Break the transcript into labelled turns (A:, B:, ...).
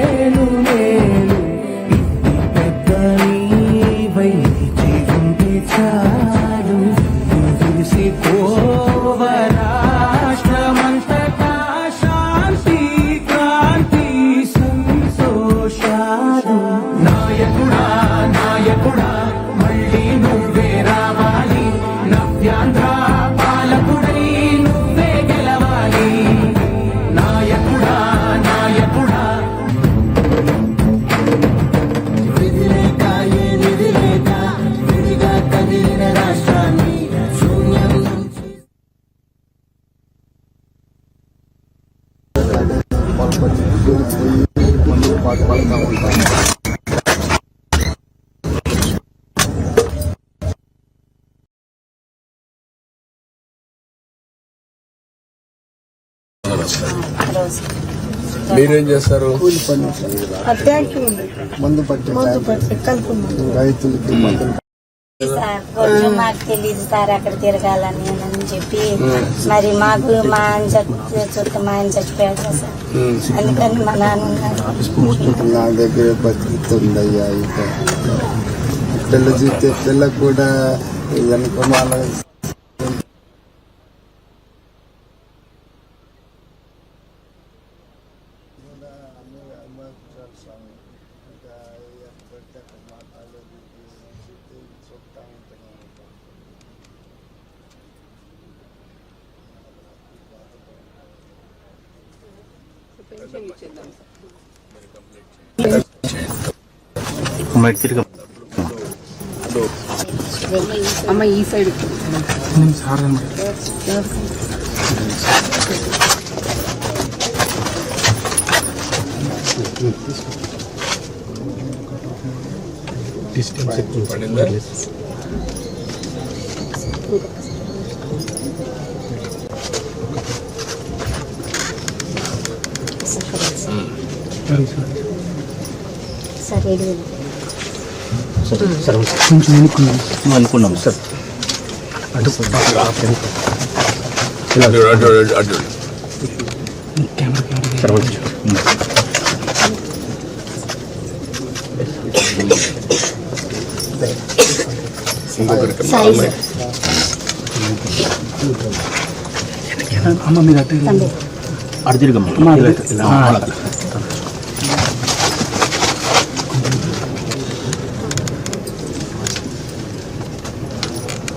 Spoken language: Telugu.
A: మేలు మేలు ఇంటి పెద్ద నీవై నిలిచి చాలు. తెలిసి శాంతి క్రాంతి సంతోషాలు. నాయకుడా నాయకుడా.
B: మీరేం చేస్తారు?
C: కూలి మందు పట్టి
D: మందు పట్టి కలుపు మందు
C: రైతులకి మందులు
E: సార్ కొంచెం మాకు తెలియదు సార్ అక్కడ తిరగాలని అని చెప్పి మరి మాకు మా ఆయన చచ్చి- చుట్టూ మా ఆయన చచ్చిపోయాడు సార్ అందుకని మా నాన్న
C: నా దగ్గర బతుకుతుందయ్యా ఇక పిల్ల చూస్తే పిల్లకు కూడా వెనక వాళ్ళ
D: అమ్మ ఈ సైడ్
B: పడిందా
E: సార్ ఏడు
F: అనుకున్నాం సార్
B: అటు ఇంకొకరికి
E: సాయి సార్
F: అటు అటు తిరగమ్మ ఇలా- അമ്മ. അടുത്തിരിക്കും